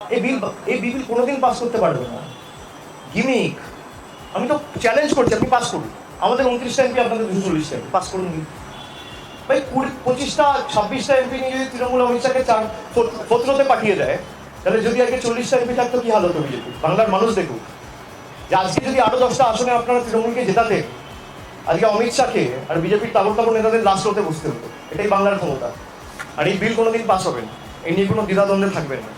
এই বিল এই বিল কোনোদিন পাস করতে পারবে না। গিমিক আমি তো চ্যালেঞ্জ করছি, আপনি পাস করুন। আমাদের উনত্রিশটা এমপি আপনাদের দুশো চল্লিশটা এমপি পাস করুন। ভাই, কুড়ি, পঁচিশটা, ছাব্বিশটা এমপি নিয়ে যদি তৃণমূল অমিত চার ফোত্রতে পাঠিয়ে দেয়, তাহলে যদি আগে চল্লিশটা এমপি থাকতো, কি হালত হবে বিজেপি বাংলার মানুষ দেখুক যে আজকে যদি আরও দশটা আসনে আপনারা তৃণমূলকে জেতাতে, আজকে অমিত শাহকে আর বিজেপির তাবর তাবর নেতাদের লাস্ট হতে বসতে হতো। এটাই বাংলার ক্ষমতা। আর এই বিল কোনোদিন পাস হবে না। এই নিয়ে কোনো দ্বিধাদ্বন্দ্বে থাকবে না।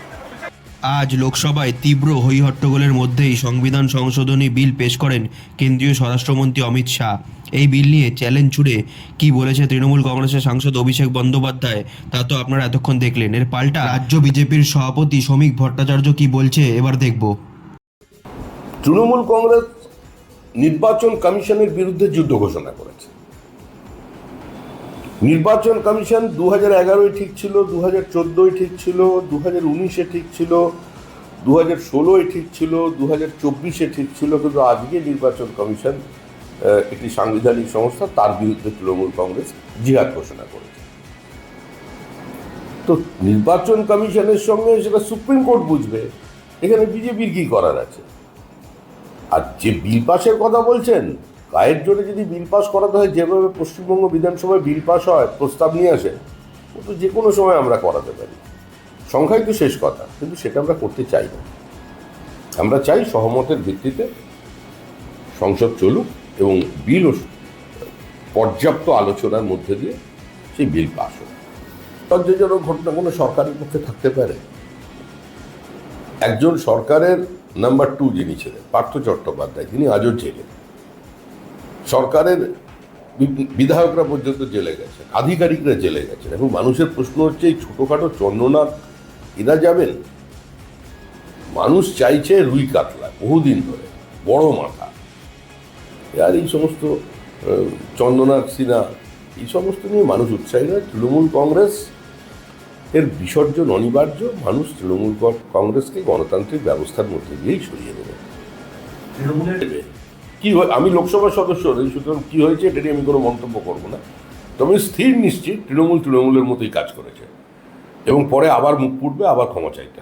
আজ লোকসভায় তীব্র হইহট্টগোলের মধ্যেই সংবিধান সংশোধনী বিল পেশ করেন কেন্দ্রীয় স্বরাষ্ট্রমন্ত্রী অমিত শাহ। এই বিল নিয়ে চ্যালেঞ্জ ছুড়ে কি বলেছে তৃণমূল কংগ্রেসের সাংসদ অভিষেক বন্দ্যোপাধ্যায়, তা তো আপনারা এতক্ষণ দেখলেন। এর পাল্টা রাজ্য বিজেপির সভাপতি শ্রমিক ভট্টাচার্য কি বলছে, এবার দেখব। তৃণমূল কংগ্রেস নির্বাচন কমিশনের বিরুদ্ধে যুদ্ধ ঘোষণা করেছে। নির্বাচন কমিশন দু হাজার এগারোয় ঠিক ছিল দু হাজার চোদ্দোয় ঠিক ছিল দু হাজার উনিশে ঠিক ছিল দু হাজার ষোলোয় ঠিক ছিল দু হাজার চব্বিশে ঠিক ছিল, কিন্তু আজকে নির্বাচন কমিশন একটি সাংবিধানিক সংস্থা, তার বিরুদ্ধে তৃণমূল কংগ্রেস জিহাদ ঘোষণা করেছে। তো নির্বাচন কমিশনের সঙ্গে সেটা সুপ্রিম কোর্ট বুঝবে, এখানে বিজেপির কি করার আছে? আর যে বিল পাসের কথা বলছেন গায়ের জোরে যদি বিল পাস করাতে হয়, যেভাবে পশ্চিমবঙ্গ বিধানসভায় বিল পাস হয়, প্রস্তাব নিয়ে আসে, ও তো যে কোনো সময় আমরা করাতে পারি। সংখ্যাই তো শেষ কথা, কিন্তু সেটা আমরা করতে চাই না। আমরা চাই সহমতের ভিত্তিতে সংসদ চলুক এবং বিল পর্যাপ্ত আলোচনার মধ্যে দিয়ে সেই বিল পাস হোক। লজ্জাজনক ঘটনা কোনো সরকারের পক্ষে থাকতে পারে। একজন সরকারের নাম্বার টু যিনি ছিলেন, পার্থ চট্টোপাধ্যায়, তিনি আজও জেলে। সরকারের বিধায়করা পর্যন্ত জেলে গেছেন আধিকারিকরা জেলে গেছেন এবং মানুষের প্রশ্ন হচ্ছে এই ছোটোখাটো চন্দ্রনাথ এরা যাবেন? মানুষ চাইছে রুই কাতলা বহুদিন ধরে বড় মাথা। আর এই সমস্ত চন্দ্রনাথ সিনহা এই সমস্ত নিয়ে মানুষ উৎসাহী নয়। তৃণমূল কংগ্রেস এর বিসর্জন অনিবার্য। মানুষ তৃণমূল কংগ্রেসকে গণতান্ত্রিক ব্যবস্থার মধ্যে দিয়েই সরিয়ে দেবে। দেবে। কি আমি লোকসভার সদস্য নই সুতরাং কী হয়েছে এটা নিয়ে আমি কোনো মন্তব্য করব না তবে স্থির নিশ্চিত তৃণমূল তৃণমূলের মতোই কাজ করেছে এবং পরে আবার মুখ ফুটবে আবার ক্ষমা চাইতে।